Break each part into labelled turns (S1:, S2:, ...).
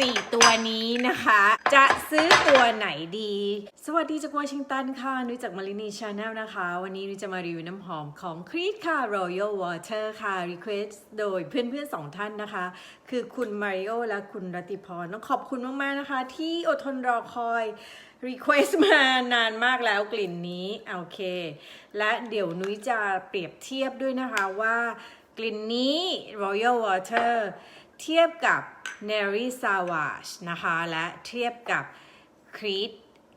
S1: 4 ตัวนี้นะคะ จะซื้อตัวไหนดี สวัสดีจากวอชิงตันค่ะ นุ้ยจากมารินีชาแนลนะคะ วันนี้นุ้ยจะมารีวิวน้ำหอมของครี d ค่ะ Royal Water ค่ะ Request โดยเพื่อนๆสองท่านนะคะ คือคุณมาริโอและคุณรัติพรต้องขอบคุณมากๆนะคะ ที่อดทนรอคอย Request มานานมากแล้วกลิ่นนี้ โอเค และเดี๋ยวนุ้ยจะเปรียบเทียบด้วยนะคะว่ากลิ่นนี้ Royal Water เทียบกับ n e r y Savage นะคะและเทียบกับ Creed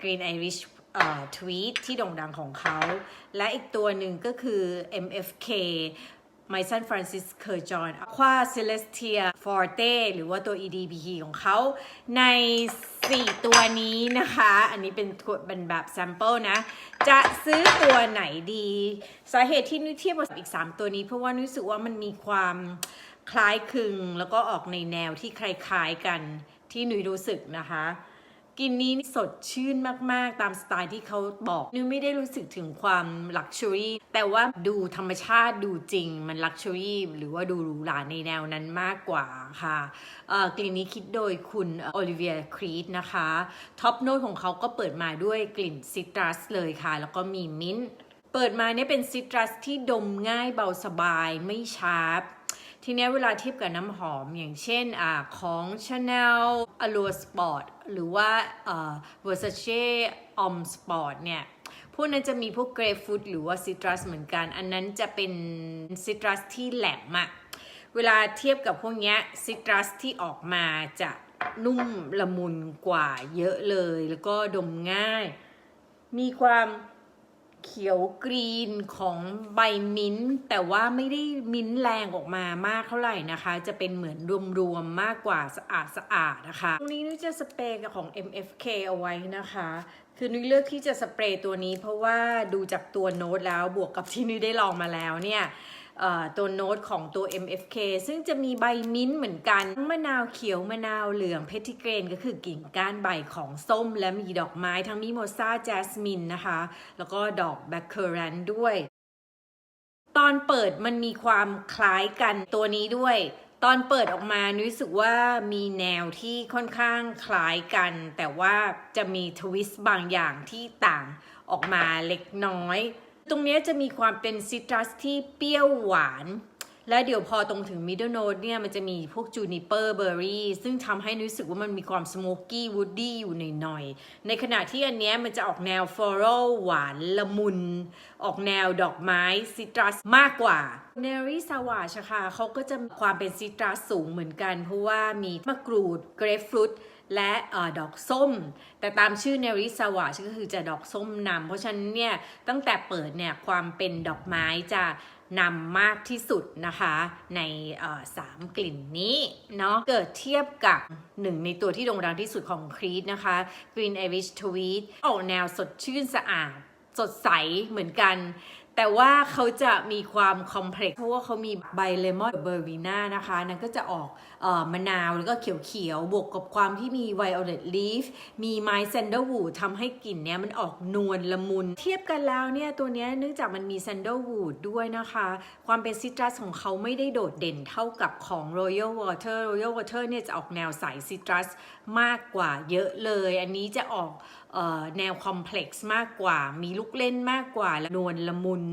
S1: Green Irish เอ่อ Tweet ที่โด่งดังของเขา และอีกตัวหนึ่งก็คือ MFK ไมซันฟรานซิสเคอร์จอนควาเซเลสเทียฟอร์เตหรือว่าตัว EDBP ของเขา ใน 4 ตัวนี้นะคะ อันนี้เป็นเป็นแบบ sample นะ จะซื้อตัวไหนดี สาเหตุที่นุ้ยเทียบกับอีก 3 ตัวนี้ เพราะว่านุ้ยรู้สึกว่ามันมีความ คล้ายคลึงแล้วก็ออกในแนวที่คล้ายๆกันที่นุ้ยรู้สึกนะคะกลินนี้สดชื่นมากๆ ตามสไตล์ที่เขาบอกนุ้ยไม่ได้รู้สึกถึงความลักชัวรี่แต่ว่าดูธรรมชาติดูจริงมันลักชัวรี่หรือว่าดูหรูหราในแนวนั้นมากกว่าค่ะกลิ่นนี้คิดโดยคุณโอลิเวียครีดนะคะท็อปโน้ตของเขาก็เปิดมาด้วยกลิ่นซิตรัสเลยค่ะ แล้วก็มีมิ้นท์เปิดมาเนี่ยเป็นซิตรัสที่ดมง่ายเบาสบายไม่ชาร์ป ทีนี้เวลาเทียบกับน้ำหอมอย่างเช่นอของ Chanel Allure Sport หรือว่าเอ่อ Versace Om Sport เนี่ยพวกนั้นจะมีพวก Grapefruit หรือว่า Citrus เหมือนกัน อันนั้นจะเป็น Citrus ที่แหลมอะเวลาเทียบกับพวกนี้ย Citrus ที่ออกมาจะนุ่มละมุนกว่าเยอะเลย แล้วก็ดมง่าย มีความ เขียวกรีนของใบมิ้นท์แต่ว่าไม่ได้มิ้นท์แรงออกมามากเท่าไหร่นะคะ จะเป็นเหมือนรวมๆมากกว่าสะอาดสะอาดนะคะตรงนี้นุ้ยจะสเปรย์ของ MFK เอาไว้นะคะ คือนุ้ยเลือกที่จะสเปรย์ตัวนี้เพราะว่าดูจากตัวโน้ตแล้วบวกกับที่นุ้ยได้ลองมาแล้วเนี่ย ตัวโน้ตของตัว MFK ซึ่งจะมีใบมิ้นท์เหมือนกัน มะนาวเขียวมะนาวเหลืองเพทิเกรนก็คือกิ่งก้านใบของส้ม และมีดอกไม้ทั้งมิโมซาแจสมินนะคะ แล้วก็ดอกแบคเคอรันด้วย ตอนเปิดมันมีความคล้ายกันตัวนี้ด้วย ตอนเปิดออกมานุ้ยรู้สึกว่ามีแนวที่ค่อนข้างคล้ายกัน แต่ว่าจะมีทวิสต์บางอย่างที่ต่างออกมาเล็กน้อย ตรงนี้จะมีความเป็นซิตรัสที่เปรี้ยวหวาน และเดี๋ยวพอตรงถึง middle note เนี่ยมันจะมีพวก juniper berry ซึ่งทำให้รู้สึกว่ามันมีความ smoky woody อยู่หน่อยๆ ในขณะที่อันเนี้ยมันจะออกแนว floral หวานละมุน ออกแนวดอกไม้ซิตรัสมากกว่า n e r y Savage อะค่ะเขาก็จะความเป็นซิตรัสสูงเหมือนกัน เพราะว่ามีมะกรูด grapefruit และอดอกส้ม แต่ตามชื่อ n e r y Savage ก็คือจะดอกส้มนำเพราะฉะนั้นเนี่ยตั้งแต่เปิดเนี่ยความเป็นดอกไม้จะนำมากที่สุดนะคะในสามกลิ่นนี้เนาะเกิดเทียบกับหนึ่งในตัวที่โด่งดังที่สุดของครีดนะคะ Green Irish Tweed ออกแนวสดชื่นสะอาด สดใสเหมือนกัน แต่ว่าเขาจะมีความคอมเพล็กซ์เพราะว่าเขามีใบเลมอนเบอร์วีน่านะคะนั่นก็จะออกออมะนาวแล้วก็เขียวๆ บวกกับความที่มีไวโอเลตลีฟมีไม้แซนเดลวูดทำให้กลิ่นเนี้ยมันออกนวลละมุน เทียบกันแล้วเนี่ยตัวเนี้ยเนื่องจากมันมีแซนเดลวูดด้วยนะคะ ความเป็นซิตรัสของเขาไม่ได้โดดเด่นเท่ากับของ Royal Water Royal Water เนี่ยจะออกแนวใสซิตรัส มากกว่าเยอะเลย อันนี้จะออกออแนวคอมเพล็กซ์มากกว่า มีลูกเล่นมากกว่าละนวลละมุน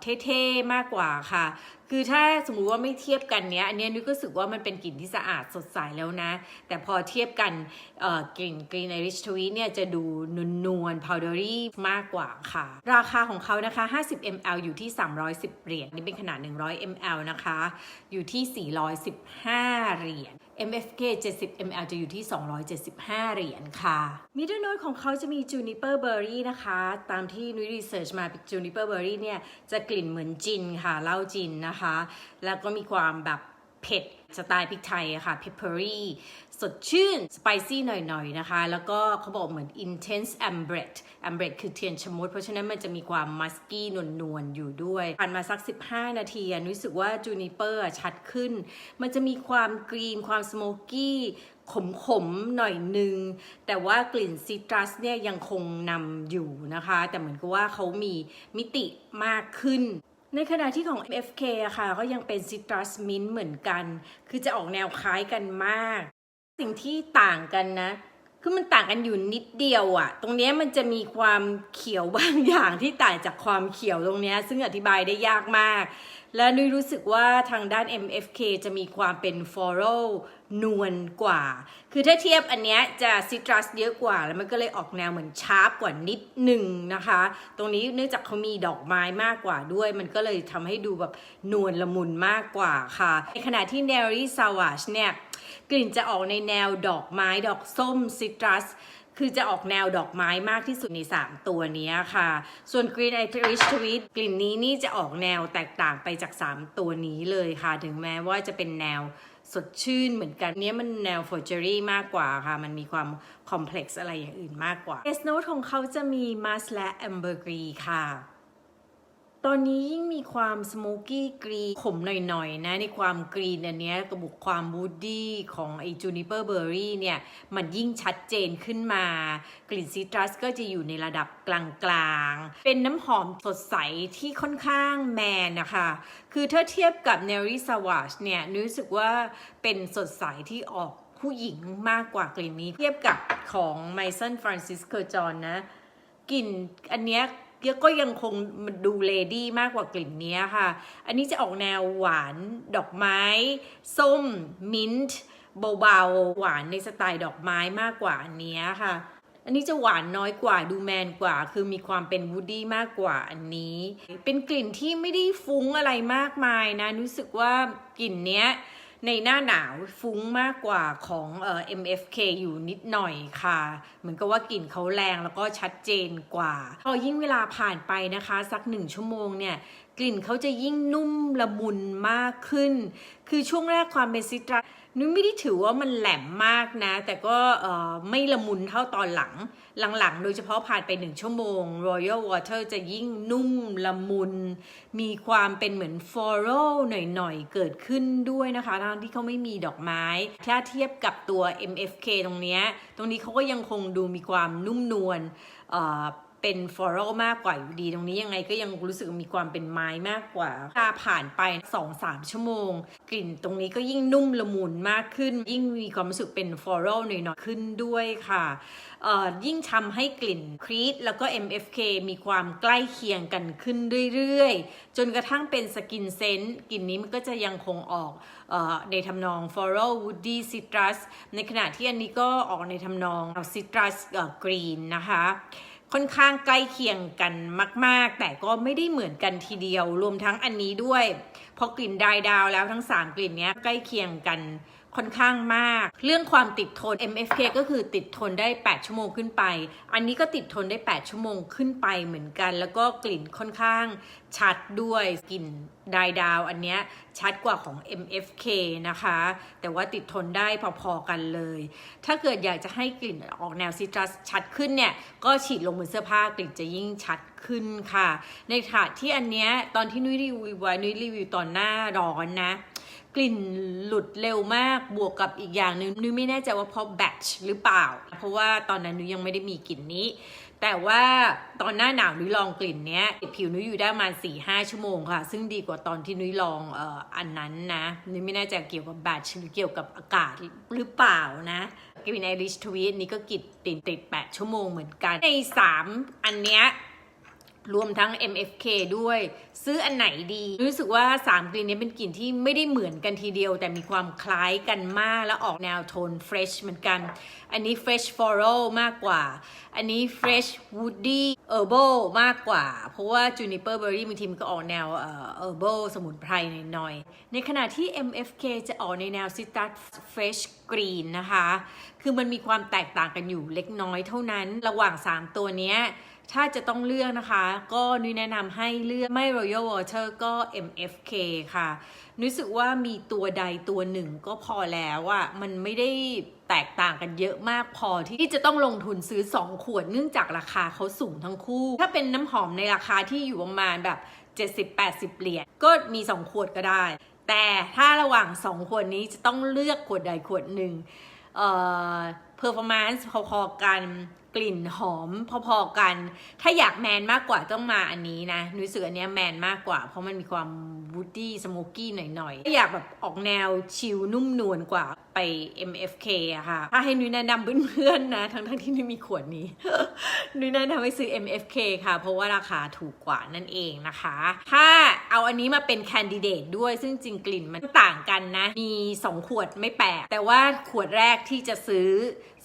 S1: เท่ๆ มากกว่าค่ะคือถ้าสมมุติว่าไม่เทียบกันเนี้ยอันเนี้ยนึกก็รู้สึกว่ามันเป็นกลิ่นที่สะอาดสดใสแล้วนะ แต่พอเทียบกันเอ่อกลิ่น Green Irish Twee เนี่ยจะดูนวลๆ powdery มากกว่าค่ะ ราคาของเขานะคะ 50 ml อยู่ที่ 310 เหรียญนี่เป็นขนาด 100 ml นะคะ อยู่ที่ 415 เหรียญ MFK 70 ml จะอยู่ที่ 275 เหรียญค่ะ Middle note ของเขาจะมี Juniper Berry นะคะ ตามที่นุ้ยรีเสิร์ชมา Juniper Berry เนี่ยจะกลิ่นเหมือนจินค่ะเหล้าจินนะคะแล้วก็มีความแบบเผ็ดสไตล์พริกไทยอะค่ะ peppery สดชื่น spicy หน่อยๆ นะคะ แล้วก็เขาบอกเหมือน intense ambrette ambrette คือเทียนชะมดเพราะฉะนั้นมันจะมีความ musky นวลๆ อยู่ด้วยผ่านมาสัก 15 นาทีอะรู้สึกว่า juniper อะชัดขึ้น มันจะมีความกรีน ความ smoky ขมๆหน่อยนึง แต่ว่ากลิ่นซิตรัสเนี่ยยังคงนำอยู่นะคะ แต่เหมือนกับว่าเขามีมิติมากขึ้น ในขณะที่ของ FK อะค่ะ ก็ยังเป็นซิตรัสมินเหมือนกัน คือจะออกแนวคล้ายกันมาก สิ่งที่ต่างกันนะ คือมันต่างกันอยู่นิดเดียวอะตรงนี้มันจะมีความเขียวบางอย่างที่ต่างจากความเขียวตรงนี้ซึ่งอธิบายได้ยากมาก และนุ้ยรู้สึกว่าทางด้าน MFK จะมีความเป็น floral นวลกว่า คือถ้าเทียบอันเนี้ยจะซิตรัสเยอะกว่า แล้วมันก็เลยออกแนวเหมือนชาร์ปกว่านิดหนึ่งนะคะ ตรงนี้เนื่องจากเขามีดอกไม้มากกว่าด้วย มันก็เลยทำให้ดูแบบนวลละมุนมากกว่าค่ะ ในขณะที่ Neri Savage เนี่ย กลิ่นจะออกในแนวดอกไม้ดอกส้มซิตรัสคือจะออกแนวดอกไม้มากที่สุดใน 3 ตัวนี้ค่ะ ส่วน Green Irish Tweed กลิ่นนี้นี่จะออกแนวแตกต่างไปจาก 3 ตัวนี้เลยค่ะ ถึงแม้ว่าจะเป็นแนวสดชื่นเหมือนกัน เนี้ยมันแนว f o r g e r y มากกว่าค่ะ มันมีความคอมเพล็กซ์อะไรอย่างอื่นมากกว่า S Note ของเขาจะมี Musk และ Ambergris ค่ะ ตอนนี้ยิ่งมีความสโมกี้กรีขมหน่อยๆนะในความกรีนอันเนี้ยกระบุกความบูดดี้ของไอจูนิเปอร์เบอร์รี่เนี่ยมันยิ่งชัดเจนขึ้นมา กลิ่นซิตรัสก็จะอยู่ในระดับกลางๆ เป็นน้ำหอมสดใสที่ค่อนข้างแมนนะคะ คือถ้าเทียบกับ n e r y Savage เนี่ยรู้สึกว่าเป็นสดใสที่ออกผู้หญิงมากกว่ากลิ่นนี้ เทียบกับของ m a s o n Francis c u r j o n นะกลิ่นอันเนี้ย ก็ยังคงดูเลดี้มากกว่ากลิ่นนี้ค่ะ อันนี้จะออกแนวหวานดอกไม้ ส้ม มิ้นท์เบาๆ หวานในสไตล์ดอกไม้มากกว่าอันนี้ค่ะ อันนี้จะหวานน้อยกว่าดูแมนกว่า คือมีความเป็นวูดดี้มากกว่าอันนี้ เป็นกลิ่นที่ไม่ได้ฟุ้งอะไรมากมายนะ รู้สึกว่ากลิ่นเนี้ย ในหน้าหนาวฟุ้งมากกว่าของเอ่อ MFK อยู่นิดหน่อยค่ะ เหมือนกับว่ากลิ่นเขาแรงแล้วก็ชัดเจนกว่า พอยิ่งเวลาผ่านไปนะคะ สักหนึ่งชั่วโมงเนี่ย กลิ่นเขาจะยิ่งนุ่มละมุนมากขึ้น คือช่วงแรกความเป็นซิตรัสนุ้ยไม่ได้ถือว่ามันแหลมมากนะ แต่ก็ไม่ละมุนเท่าตอนหลัง หลังๆ โดยเฉพาะผ่านไปหนึ่งชั่วโมง Royal Water จะยิ่งนุ่มละมุน มีความเป็นเหมือน floral หน่อยๆ เกิดขึ้นด้วยนะคะทั้งที่เขาไม่มีดอกไม้ ถ้าเทียบกับตัว MFK ตรงนี้ ตรงนี้เขาก็ยังคงดูมีความนุ่มนวล เป็น floral มากกว่าอยู่ดีตรงนี้ยังไงก็ยังรู้สึกมีความเป็นไม้มากกว่าถ้าผ่านไป 2-3 ชั่วโมง กลิ่นตรงนี้ก็ยิ่งนุ่มละมุนมากขึ้น ยิ่งมีความรู้สึกเป็น floral หน่อยๆขึ้นด้วยค่ะยิ่งทำให้กลิ่นครีตแล้วก็ MFK มีความใกล้เคียงกันขึ้นเรื่อยๆ จนกระทั่งเป็นสกินเซนต์กลิ่นนี้มันก็จะยังคงออกออในทำนอง floral woody citrus ในขณะที่อันนี้ก็ออกในทำนอง citrus green นะคะ ค่อนข้างใกล้เคียงกันมาก ๆ แต่ก็ไม่ได้เหมือนกันทีเดียว รวมทั้งอันนี้ด้วยพอกลิ่นดายดาวแล้วทั้ง 3 กลิ่นนี้ใกล้เคียงกัน ค่อนข้างมาก เรื่องความติดทน MFK ก็คือติดทนได้ 8 ชั่วโมงขึ้นไป อันนี้ก็ติดทนได้ 8 ชั่วโมงขึ้นไปเหมือนกัน แล้วก็กลิ่นค่อนข้างชัดด้วยกลิ่นดายดาว อันเนี้ยชัดกว่าของ MFK นะคะ แต่ว่าติดทนได้พอๆกันเลย ถ้าเกิดอยากจะให้กลิ่นออกแนวซิตรัสชัดขึ้นเนี่ย ก็ฉีดลงบนเสื้อผ้ากลิ่นจะยิ่งชัดขึ้นค่ะ ในถาดที่อันเนี้ยตอนที่นุ้ยรีวิวไว้นุ้ยรีวิวตอนหน้าร้อนนะ กลิ่นหลุดเร็วมากบวกกับอีกอย่างหนึ่งนุ้ยไม่แน่ใจว่าเพราะแบตช์หรือเปล่า เพราะว่าตอนนั้นนุ้ยยังไม่ได้มีกลิ่นนี้ แต่ว่าตอนหน้าหนาวนุ้ยลองกลิ่นเนี้ยผิวนุ้ยอยู่ได้ประมาณ4 5ชั่วโมงค่ะ ซึ่งดีกว่าตอนที่นุ้ยลองเอ่ออันนั้นนะนุ้ยไม่แน่ใจเกี่ยวกับแบตช์หรือเกี่ยวกับอากาศหรือเปล่านะกลิ่นไอริชทวีตนี้ก็กลิ่นติดติด8ชั่วโมงเหมือนกันใน3อันเนี้ย รวมทั้ง MFK ด้วย ซื้ออันไหนดี รู้สึกว่า 3 กลิ่นนี้เป็นกลิ่นที่ไม่ได้เหมือนกันทีเดียว แต่มีความคล้ายกันมาก แล้วออกแนวโทน fresh เหมือนกัน อันนี้ fresh floral มากกว่า อันนี้ fresh woody herbal มากกว่า เพราะว่า juniper berry บางทีมันก็ออกแนวเออ herbal สมุนไพรหน่อยๆ ในขณะที่ MFK จะออกในแนว citrus fresh green นะคะ คือมันมีความแตกต่างกันอยู่เล็กน้อยเท่านั้น ระหว่าง 3 ตัวนี้ ถ้าจะต้องเลือกนะคะ ก็นุ้ยแนะนำให้เลือกไม่ Royal Water ก็ MFK ค่ะ นุ้ยรู้สึกว่ามีตัวใดตัวหนึ่งก็พอแล้วอะมันไม่ได้แตกต่างกันเยอะมากพอที่จะต้องลงทุนซื้อ 2 ขวดเนื่องจากราคาเขาสูงทั้งคู่ ถ้าเป็นน้ำหอมในราคาที่อยู่ประมาณแบบ 70-80 เหรียญก็มี 2 ขวดก็ได้ แต่ถ้าระหว่าง 2 ขวดนี้จะต้องเลือกขวดใดขวดหนึ่งเอ่อ performance พอๆกัน กลิ่นหอมพอๆกัน ถ้าอยากแมนมากกว่าต้องมาอันนี้นะนุ้ยสึกอันนี้แมนมากกว่า เพราะมันมีความวูดดี้สโมกี้หน่อยๆถ้าอยากแบบออกแนวชิลนุ่มนวลกว่า ไป MFK อะค่ะ ถ้าให้นุ้ยแนะนำเพื่อนๆนะ ทั้งๆที่นุ้ยมีขวดนี้ นุ้ยแนะนำให้ซื้อ MFK ค่ะ เพราะว่าราคาถูกกว่านั่นเองนะคะ ถ้าเอาอันนี้มาเป็นแคนดิเดตด้วย ซึ่งจริงกลิ่นมันต่างกันนะ มี 2 ขวดไม่แปลก แต่ว่าขวดแรกที่จะซื้อ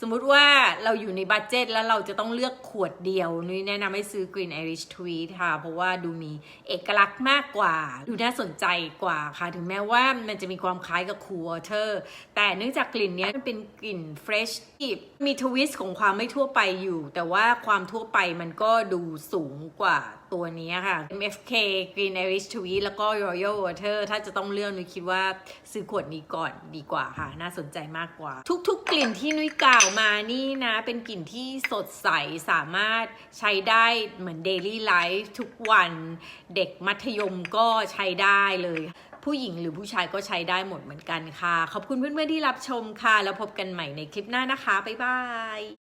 S1: สมมุติว่าเราอยู่ในบัตเจตแล้วเราจะต้องเลือกขวดเดียว นุ้ยแนะนำให้ซื้อ Green Irish Tweed ค่ะ เพราะว่าดูมีเอกลักษณ์มากกว่า ดูน่าสนใจกว่าค่ะ ถึงแม้ว่ามันจะมีความคล้ายกับ Cool Water แต่เนื่องจากกลิ่นนี้มันเป็นกลิ่น fresh ที่มีทวิสต์ของความไม่ทั่วไปอยู่ แต่ว่าความทั่วไปมันก็ดูสูงกว่าตัวนี้ค่ะ MFK Green Irish Tweed แล้วก็ Royal Water ถ้าจะต้องเลือกนุ้ยคิดว่าซื้อขวดนี้ก่อนดีกว่าค่ะ น่าสนใจมากกว่า ทุกๆ กลิ่นที่นุ้ยกล่าวมานี่นะ เป็นกลิ่นที่สดใสสามารถใช้ได้เหมือน Daily Life ทุกวัน เด็กมัธยมก็ใช้ได้เลย ผู้หญิงหรือผู้ชายก็ใช้ได้หมดเหมือนกันค่ะ ขอบคุณเพื่อนๆที่รับชมค่ะ แล้วพบกันใหม่ในคลิปหน้านะคะ บ๊ายบาย